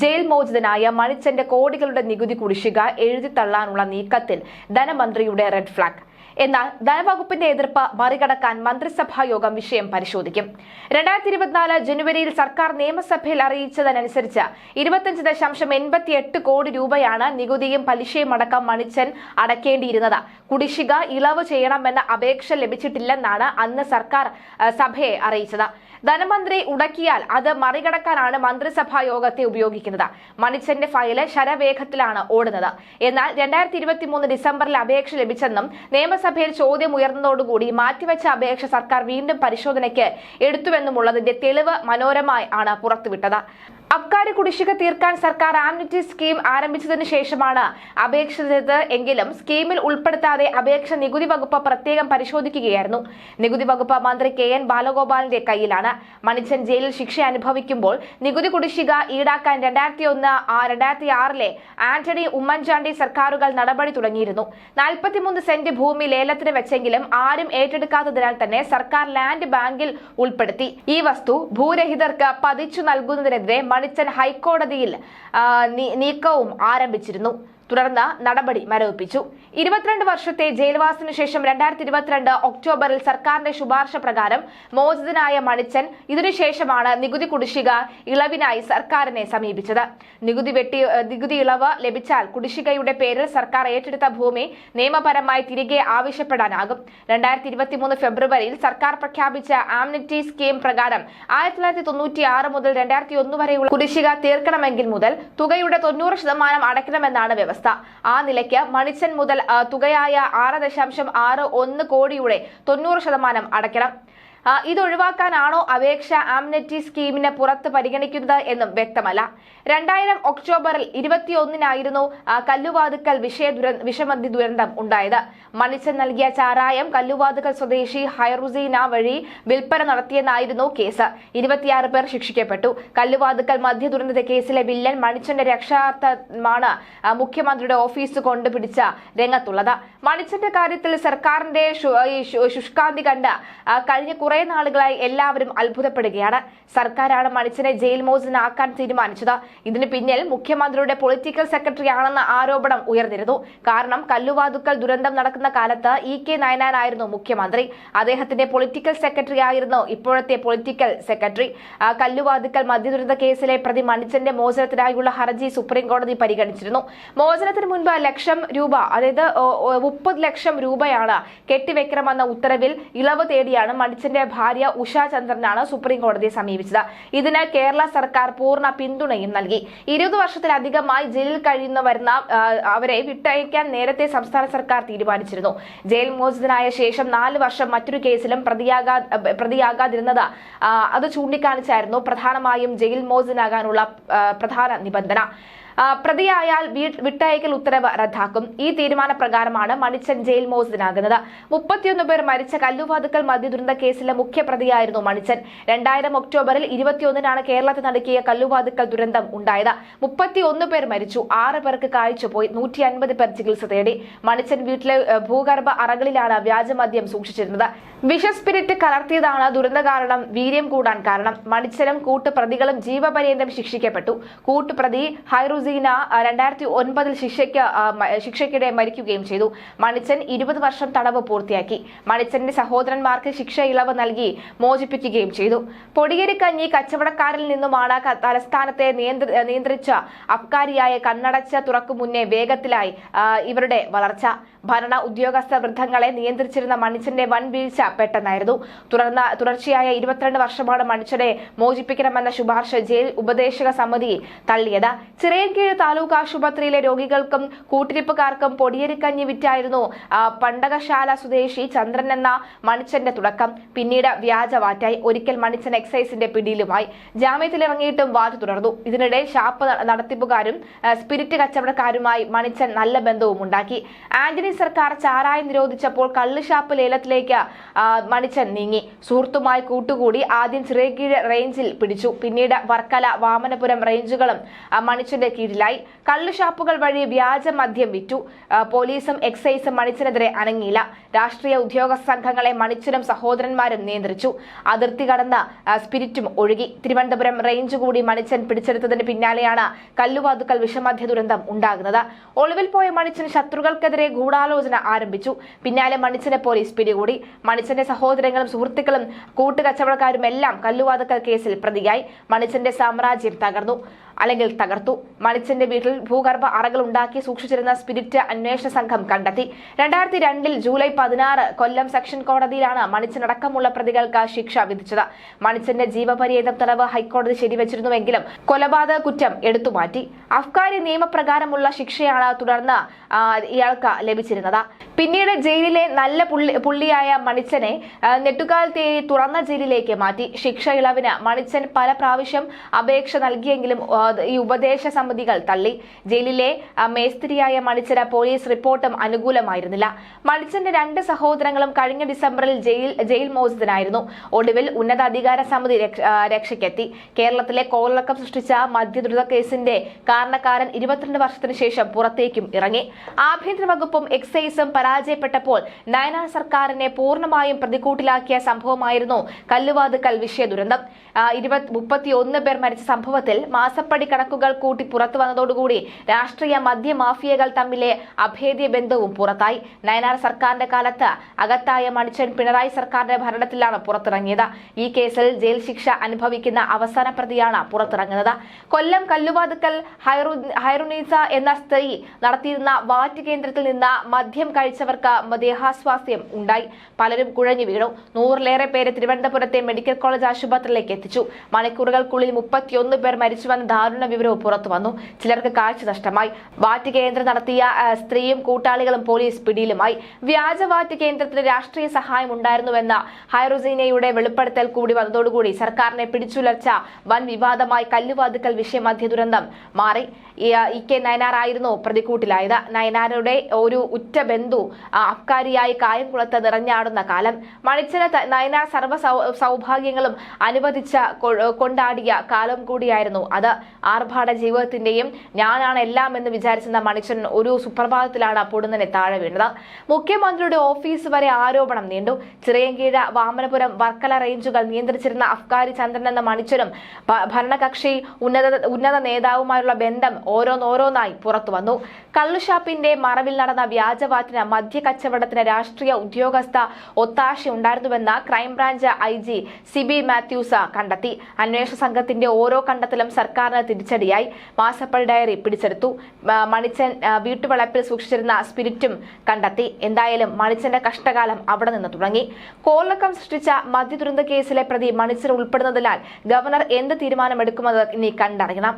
Jail മോചിതനായ മണിച്ചന്റെ കോടികളുടെ നികുതി കുടിശ്ശിക എഴുതിത്തള്ളാനുള്ള നീക്കത്തിൽ ധനമന്ത്രിയുടെ റെഡ് ഫ്ലാഗ്. എന്നാൽ ധനവകുപ്പിന്റെ എതിർപ്പ് മറികടക്കാൻ മന്ത്രിസഭാ യോഗം വിഷയം പരിശോധിക്കും. രണ്ടായിരത്തി ഇരുപത്തിനാല് ജനുവരിയിൽ സർക്കാർ നിയമസഭയിൽ അറിയിച്ചതനുസരിച്ച് ഇരുപത്തിയഞ്ച് ദശാംശം എൺപത്തിയെട്ട് കോടി രൂപയാണ് നികുതിയും പലിശയും അടക്കം മണിച്ചൻ അടക്കേണ്ടിയിരുന്നത്. കുടിശ്ശിക ഇളവ് ചെയ്യണമെന്ന അപേക്ഷ ലഭിച്ചിട്ടില്ലെന്നാണ് അന്ന് സർക്കാർ സഭയെ അറിയിച്ചത്. ധനമന്ത്രി ഉടക്കിയാൽ അത് മറികടക്കാനാണ് മന്ത്രിസഭാ യോഗത്തെ ഉപയോഗിക്കുന്നത്. മണിച്ചന്റെ ഫയൽ ശരവേഗത്തിലാണ് ഓടുന്നത്. എന്നാൽ രണ്ടായിരത്തി ഇരുപത്തി മൂന്ന് ഡിസംബറിൽ അപേക്ഷ ലഭിച്ചെന്നും നിയമസഭയിൽ ചോദ്യം ഉയർന്നതോടുകൂടി മാറ്റിവെച്ച അപേക്ഷ സർക്കാർ വീണ്ടും പരിശോധനയ്ക്ക് എടുത്തുവെന്നുമുള്ളതിന്റെ തെളിവ് മനോരമായി ആണ് പുറത്തുവിട്ടത്. അബ്കാരി കുടിശ്ശിക തീർക്കാൻ സർക്കാർ ആംനിറ്റി സ്കീം ആരംഭിച്ചതിനു ശേഷമാണ് അപേക്ഷിച്ചത് എങ്കിലും സ്കീമിൽ ഉൾപ്പെടുത്താതെ അപേക്ഷ നികുതി വകുപ്പ് പ്രത്യേകം പരിശോധിക്കുകയായിരുന്നു. നികുതി വകുപ്പ് മന്ത്രി കെ എൻ ബാലഗോപാലിന്റെ കയ്യിലാണ്. മണിച്ചൻ ജയിലിൽ ശിക്ഷ അനുഭവിക്കുമ്പോൾ നികുതി കുടിശ്ശിക ഈടാക്കാൻ രണ്ടായിരത്തി ഒന്ന് രണ്ടായിരത്തി ആറിലെ ആന്റണി ഉമ്മൻചാണ്ടി സർക്കാരുകൾ നടപടി തുടങ്ങിയിരുന്നു. നാൽപ്പത്തിമൂന്ന് സെന്റ് ഭൂമി ലേലത്തിന് വെച്ചെങ്കിലും ആരും ഏറ്റെടുക്കാത്തതിനാൽ തന്നെ സർക്കാർ ലാൻഡ് ബാങ്കിൽ ഉൾപ്പെടുത്തി. ഈ വസ്തു ഭൂരഹിതർക്ക് പതിച്ചു നൽകുന്നതിനെതിരെ മണിച്ചൻ ഹൈക്കോടതിയിൽ നീക്കവും ആരംഭിച്ചിരുന്നു. തുടർന്ന് നടപടി മരവിപ്പിച്ചു. ഇരുപത്തിരണ്ട് വർഷത്തെ ജയിൽവാസത്തിനു ശേഷം രണ്ടായിരത്തി ഇരുപത്തിരണ്ട് ഒക്ടോബറിൽ സർക്കാരിന്റെ ശുപാർശ പ്രകാരം മോചിതനായ മണിച്ചൻ ഇതിനുശേഷമാണ് നികുതി കുടിശ്ശിക ഇളവിനായി സർക്കാരിനെ സമീപിച്ചത്. നികുതി വെട്ടി നികുതി ഇളവ് ലഭിച്ചാൽ കുടിശ്ശികയുടെ പേരിൽ സർക്കാർ ഏറ്റെടുത്ത ഭൂമി നിയമപരമായി തിരികെ ആവശ്യപ്പെടാനാകും. രണ്ടായിരത്തി ഇരുപത്തിമൂന്ന് ഫെബ്രുവരിയിൽ സർക്കാർ പ്രഖ്യാപിച്ച ആംനിറ്റി സ്കീം പ്രകാരം ആയിരത്തി തൊള്ളായിരത്തി തൊണ്ണൂറ്റി ആറ് മുതൽ രണ്ടായിരത്തി ഒന്ന് വരെയുള്ള കുടിശ്ശിക തീർക്കണമെങ്കിൽ മുതൽ തുകയുടെ തൊണ്ണൂറ് ശതമാനം അടയ്ക്കണമെന്നാണ് വ്യവസ്ഥ. ആ നിലയ്ക്ക് മണിച്ചൻ മുതൽ തുകയായ ആറ് ദശാംശം ആറ് ഒന്ന് കോടിയുടെ തൊണ്ണൂറ് ശതമാനം അടയ്ക്കണം. ഇത് ഒഴിവാക്കാനാണോ അപേക്ഷ ആംനെറ്റി സ്കീമിന് പുറത്ത് പരിഗണിക്കുന്നത് എന്നും വ്യക്തമല്ല. രണ്ടായിരം ഒക്ടോബറിൽ ഇരുപത്തിയൊന്നിനായിരുന്നു കല്ലുവാതുക്കൽ വിഷയ ദുര വിഷമന്തി ദുരന്തം ഉണ്ടായത്. മണിച്ചൻ നൽകിയ ചാരായം കല്ലുവാതുക്കൽ സ്വദേശി ഹൈറുസീന വഴി വിൽപ്പന നടത്തിയെന്നായിരുന്നു കേസ്. ഇരുപത്തിയാറ് പേർ ശിക്ഷിക്കപ്പെട്ടു. കല്ലുവാതുക്കൽ മധ്യ ദുരന്ത കേസിലെ വില്ലൻ മണിച്ചന്റെ രക്ഷാർത്ഥമാണ് മുഖ്യമന്ത്രിയുടെ ഓഫീസ് കൊണ്ടുപിടിച്ച രംഗത്തുള്ളത്. മണിച്ചന്റെ കാര്യത്തിൽ സർക്കാരിന്റെ ശുഷ്കാന്തി കണ്ട് കഴിഞ്ഞ നാളുകളായി എല്ലാവരും അത്ഭുതപ്പെടുകയാണ്. സർക്കാരാണ് മണിച്ചനെ ജയിൽ മോചനാക്കാൻ തീരുമാനിച്ചത്. ഇതിന് പിന്നിൽ മുഖ്യമന്ത്രിയുടെ പൊളിറ്റിക്കൽ സെക്രട്ടറി ആണെന്ന ആരോപണം ഉയർന്നിരുന്നു. കാരണം കല്ലുവാതുക്കൽ ദുരന്തം നടക്കുന്ന കാലത്ത് ഇ കെ നയനാനായിരുന്നു മുഖ്യമന്ത്രി. അദ്ദേഹത്തിന്റെ പൊളിറ്റിക്കൽ സെക്രട്ടറി ആയിരുന്നു ഇപ്പോഴത്തെ പൊളിറ്റിക്കൽ സെക്രട്ടറി കല്ലുവാതുക്കൽ മദ്യദുരന്ത കേസിലെ പ്രതി മണിച്ചന്റെ മോചനത്തിനായുള്ള ഹർജി സുപ്രീം കോടതി പരിഗണിച്ചിരുന്നു. മോചനത്തിന് മുൻപ് ലക്ഷം രൂപ അതായത് മുപ്പത് ലക്ഷം രൂപയാണ് കെട്ടിവെക്കണമെന്ന ഉത്തരവിൽ ഇളവ് തേടിയാണ് മണിച്ചന്റെ ഭാര്യ ഉഷ ചന്ദ്രനാണ് സുപ്രീം കോടതിയെ സമീപിച്ചത്. ഇതിന് കേരള സർക്കാർ പൂർണ പിന്തുണയും നൽകി. ഇരുപത് വർഷത്തിലധികമായി ജയിലിൽ കഴിയുന്ന വരുന്ന അവരെ വിട്ടയക്കാൻ നേരത്തെ സംസ്ഥാന സർക്കാർ തീരുമാനിച്ചിരുന്നു. ജയിൽ മോചിതനായ ശേഷം നാല് വർഷം മറ്റൊരു കേസിലും പ്രതിയാകാ പ്രതിയാകാതിരുന്നത് അത് ചൂണ്ടിക്കാണിച്ചായിരുന്നു പ്രധാനമായും ജയിൽ മോചിതനാകാനുള്ള പ്രധാന നിബന്ധന. പ്രതിയായാൽ വിട്ടയക്കൽ ഉത്തരവ് റദ്ദാക്കും. ഈ തീരുമാനപ്രകാരമാണ് മണിച്ചൻ ജയിൽ മോചിതനാകുന്നത്. മുപ്പത്തിയൊന്ന് പേർ മരിച്ച കല്ലുവാതുക്കൽ മദ്യദുരന്ത കേസിലെ മുഖ്യപ്രതിയായിരുന്നു മണിച്ചൻ. രണ്ടായിരം ഒക്ടോബറിൽ ഇരുപത്തിയൊന്നിനാണ് കേരളത്തിൽ നടക്കിയ കല്ലുവാതുക്കൽ ദുരന്തം ഉണ്ടായത്. മുപ്പത്തിയൊന്ന് പേർ മരിച്ചു. ആറ് പേർക്ക് കാഴ്ചപോയി. നൂറ്റി അൻപത് പേർ ചികിത്സ തേടി. മണിച്ചൻ വീട്ടിലെ ഭൂഗർഭ അറകളിലാണ് വ്യാജമദ്യം സൂക്ഷിച്ചിരുന്നത്. വിഷസ്പിരിറ്റ് കലർത്തിയതാണ് ദുരന്ത കാരണം. വീര്യം കൂടാൻ കാരണം. മണിച്ചനും കൂട്ടുപ്രതികളും ജീവപര്യന്തം ശിക്ഷിക്കപ്പെട്ടു. കൂട്ടുപ്രതി ഹൈറുസീന ആ, രണ്ടായിരത്തി ഒൻപതിൽ ശിക്ഷയ്ക്ക് ശിക്ഷയ്ക്കിടെ മരിക്കുകയും ചെയ്തു. മണിച്ചൻ ഇരുപത് വർഷം തടവ് പൂർത്തിയാക്കി. മണിച്ചന്റെ സഹോദരന്മാർക്ക് ശിക്ഷ ഇളവ് നൽകി മോചിപ്പിക്കുകയും ചെയ്തു. പൊടിയേരി കഞ്ഞി കച്ചവടക്കാരിൽ നിന്നുമാണ് തലസ്ഥാനത്തെ നിയന്ത്രിച്ച അബ്കാരിയായ കണ്ണടച്ച് തുറക്കു മുന്നേ വേഗത്തിലായി ഇവരുടെ വളർച്ച. ഭരണ ഉദ്യോഗസ്ഥ വൃദ്ധങ്ങളെ നിയന്ത്രിച്ചിരുന്ന മണിച്ചന്റെ വൻ വീഴ്ച പെട്ടെന്നായിരുന്നു. തുടർന്ന് തുടർച്ചയായ ഇരുപത്തിരണ്ട് വർഷമാണ് മണിച്ചനെ മോചിപ്പിക്കണമെന്ന ശുപാർശ ജയിൽ ഉപദേശക സമിതി തള്ളിയത്. ചിറയൻകീഴ് താലൂക്ക് ആശുപത്രിയിലെ രോഗികൾക്കും കൂട്ടിരിപ്പുകാർക്കും പൊടിയരിക്കഞ്ഞി വിറ്റായിരുന്നു പണ്ടകശാല സ്വദേശി ചന്ദ്രൻ എന്ന മണിച്ചന്റെ തുടക്കം. പിന്നീട് വ്യാജവാറ്റായി ഒരിക്കൽ മണിച്ചൻ എക്സൈസിന്റെ പിടിയിലുമായി. ജാമ്യത്തിലിറങ്ങിയിട്ടും വാദ തുടർന്നു. ഇതിനിടെ ഷാപ്പ് നടത്തിപ്പുകാരും സ്പിരിറ്റ് കച്ചവടക്കാരുമായി മണിച്ചൻ നല്ല ബന്ധവും ഉണ്ടാക്കി. ആന്റണി സർക്കാർ ചാരായം നിരോധിച്ചപ്പോൾ കള്ള് ഷാപ്പ് ലേലത്തിലേക്ക് മണിച്ചൻ നീങ്ങി. സുഹൃത്തുമായി കൂട്ടുകൂടി ആദ്യം ചിറേക്കീഴ് റേഞ്ചിൽ പിടിച്ചു. പിന്നീട് വർക്കല വാമനപുരം റേഞ്ചുകളും മണിച്ചന്റെ കീഴിലായി. കള്ളുഷാപ്പുകൾ വഴി വ്യാജ മദ്യം വിറ്റു. പോലീസും എക്സൈസും മണിച്ചനെതിരെ അനങ്ങിയില്ല. രാഷ്ട്രീയ ഉദ്യോഗസ്ഥ സംഘങ്ങളെ മണിച്ചനും സഹോദരന്മാരും നിയന്ത്രിച്ചു. അതിർത്തി കടന്ന സ്പിരിറ്റും ഒഴുകി. തിരുവനന്തപുരം റേഞ്ച് കൂടി മണിച്ചൻ പിടിച്ചെടുത്തതിന് പിന്നാലെയാണ് കല്ലുവാതുക്കൽ വിഷമധ്യ ദുരന്തം ഉണ്ടാകുന്നത്. ഒളിവിൽ പോയ മണിച്ചൻ ശത്രുക്കൾക്കെതിരെ ഗൂഢാലോചന ആരംഭിച്ചു. പിന്നാലെ മണിച്ചനെ പോലീസ് പിടികൂടി. മണിച്ചന്റെ സഹോദരങ്ങളും സുഹൃത്തുക്കളും കൂട്ടുകച്ചവടക്കാരും എല്ലാം കല്ലുവാതുക്കൽ കേസിൽ പ്രതിയായി. മണിച്ചന്റെ സാമ്രാജ്യം തകർന്നു. അല്ലെങ്കിൽ തകർത്തു. മണിച്ചന്റെ വീട്ടിൽ ഭൂഗർഭ അറകൾ ഉണ്ടാക്കി സൂക്ഷിച്ചിരുന്ന സ്പിരിറ്റ് അന്വേഷണ സംഘം കണ്ടെത്തി. രണ്ടായിരത്തി രണ്ടിൽ ജൂലൈ പതിനാറ് കൊല്ലം സെക്ഷൻ കോടതിയിലാണ് മണിച്ചനടക്കമുള്ള പ്രതികൾക്ക് ശിക്ഷ വിധിച്ചത്. മണിച്ചന്റെ ജീവപര്യന്തം തടവ് ഹൈക്കോടതി ശരിവച്ചിരുന്നുവെങ്കിലും കൊലപാതക കുറ്റം എടുത്തുമാറ്റി. അഫ്ഗാനി നിയമപ്രകാരമുള്ള ശിക്ഷയാണ് തുടർന്ന് ഇയാൾക്ക് ലഭിച്ചിരുന്നത്. പിന്നീട് ജയിലിലെ നല്ല പുള്ളി പുള്ളിയായ മണിച്ചനെ നെട്ടുകാൽ നെട്ടുകാലത്തെ തുറന്ന ജയിലിലേക്ക് മാറ്റി. ശിക്ഷ ഇളവിന് മണിച്ചൻ പല പ്രാവശ്യം അപേക്ഷ നൽകിയെങ്കിലും ഈ ഉപദേശ സമിതികൾ തള്ളി. ജയിലിലെ മേസ്ത്രിയായ മണിച്ചന് പോലീസ് റിപ്പോർട്ടും അനുകൂലമായിരുന്നില്ല. മണിച്ചന്റെ രണ്ട് സഹോദരങ്ങളും കഴിഞ്ഞ ഡിസംബറിൽ ജയിൽ ജയിൽ മോചിതനായിരുന്നു. ഒടുവിൽ ഉന്നതാധികാര സമിതി രക്ഷ- രക്ഷയ്ക്കെത്തി. കേരളത്തിലെ കോളിളക്കം സൃഷ്ടിച്ച മദ്യദ്രുത കേസിന്റെ കാരണക്കാരൻ ഇരുപത്തിരണ്ട് വർഷത്തിന് ശേഷം പുറത്തേക്കും ഇറങ്ങി. ആഭ്യന്തര വകുപ്പും എക്സൈസും പരാജയപ്പെട്ടപ്പോൾ നയനാർ സർക്കാരിനെ പൂർണമായും പ്രതികൂട്ടിലാക്കിയ സംഭവമായിരുന്നു കല്ലുവാതുക്കൽ വിഷയ ദുരന്തം. മുപ്പത്തിയൊന്ന് പേർ മരിച്ച സംഭവത്തിൽ മാസപ്പടി കണക്കുകൾ കൂട്ടി പുറത്തു വന്നതോടുകൂടി രാഷ്ട്രീയ മദ്യ മാഫിയകൾ തമ്മിലെ അഭേദ്യ ബന്ധവും പുറത്തായി. നയനാർ സർക്കാരിന്റെ കാലത്ത് അകത്തായ മണിച്ചൻ പിണറായി സർക്കാരിന്റെ ഭരണത്തിലാണ് പുറത്തിറങ്ങിയത്. ഈ കേസിൽ ജയിൽ ശിക്ഷ അനുഭവിക്കുന്ന അവസാന പ്രതിയാണ് പുറത്തിറങ്ങുന്നത്. കൊല്ലം കല്ലുവാതുക്കൽ ഹൈറു ഹൈറുനീസ എന്ന സ്ത്രീ നടത്തിയിരുന്ന വാറ്റ് കേന്ദ്രത്തിൽ നിന്ന് മദ്യം കഴിച്ചവർക്ക് ദേഹാസ്വാസ്ഥ്യം ഉണ്ടായി. പലരും കുഴഞ്ഞു വീണു. നൂറിലേറെ പേരെ തിരുവനന്തപുരത്തെ മെഡിക്കൽ കോളേജ് ആശുപത്രിയിലേക്ക് എത്തിച്ചു. മണിക്കൂറുകൾക്കുള്ളിൽ മുപ്പത്തിയൊന്ന് പേർ മരിച്ചുവെന്ന ദാരുണ വിവരവും പുറത്തുവന്നു ചിലർക്ക് കാഴ്ച നഷ്ടമായി. വാറ്റ് കേന്ദ്രം നടത്തിയ സ്ത്രീയും കൂട്ടാളികളും പോലീസ് പിടിയിലുമായി. വ്യാജ വാറ്റ് കേന്ദ്രത്തിന് രാഷ്ട്രീയ സഹായം ഉണ്ടായിരുന്നുവെന്ന ഹൈറുസീനയുടെ വെളിപ്പെടുത്തൽ കൂടി വന്നതോടുകൂടി സർക്കാരിനെ പിടിച്ചുലർച്ച വൻ വിവാദമായി കല്ലുവാതുക്കൽ വിഷയം മധ്യ ദുരന്തം മാറി ഇ കെ നയനാർ ആയിരുന്നു പ്രതിക്കൂട്ടിലായത് നയനാരുടെ ഒരു ഉറ്റ ബന്ധു അബ്കാരിയായി കായംകുളത്ത് നിറഞ്ഞാടുന്ന കാലം. മണിച്ചന് നയന നയനാർ സർവ സൗഭാഗ്യങ്ങളും അനുവദിച്ച കൊണ്ടാടിയ കാലം കൂടിയായിരുന്നു അത്. ആർഭാട ജീവിതത്തിന്റെയും ഞാനാണ് എല്ലാം എന്ന് വിചാരിച്ചിരുന്ന മണിച്ചൻ ഒരു സുപ്രഭാതത്തിലാണ് പൊടുന്നനെ താഴെ വീണത്. മുഖ്യമന്ത്രിയുടെ ഓഫീസ് വരെ ആരോപണം നീണ്ടു. ചിറയൻകീഴ വാമനപുരം വർക്കല റേഞ്ചുകൾ നിയന്ത്രിച്ചിരുന്ന അഫ്കാരി ചന്ദ്രൻ എന്ന മണിച്ചനും ഭരണകക്ഷി ഉന്നത ഉന്നത നേതാവുമായുള്ള ബന്ധം ഓരോന്നോരോന്നായി പുറത്തു വന്നു കള്ളുഷാപ്പിന്റെ മറവിൽ നടന്ന വ്യാജവാറ്റിന് മദ്യ കച്ചവടത്തിന് രാഷ്ട്രീയ ഉദ്യോഗസ്ഥ ഒത്താശയുണ്ടായിരുന്നുവെന്ന് crime branch I G Siby Mathews കണ്ടെത്തി. അന്വേഷണ സംഘത്തിന്റെ ഓരോ കണ്ടെത്തലും സർക്കാരിന് തിരിച്ചടിയായി. മാസപ്പൾ ഡയറി പിടിച്ചെടുത്തു. മണിച്ചൻ വീട്ടുവളപ്പിൽ സൂക്ഷിച്ചിരുന്ന സ്പിരിറ്റും കണ്ടെത്തി. എന്തായാലും മണിച്ചന്റെ കഷ്ടകാലം അവിടെ നിന്ന് തുടങ്ങി. കോളക്കം സൃഷ്ടിച്ച മദ്യ ദുരന്ത കേസിലെ പ്രതി മണിച്ചൻ ഉൾപ്പെടുന്നതിനാൽ ഗവർണർ എന്ത് തീരുമാനമെടുക്കുമെന്ന് ഇനി കണ്ടറിയണം.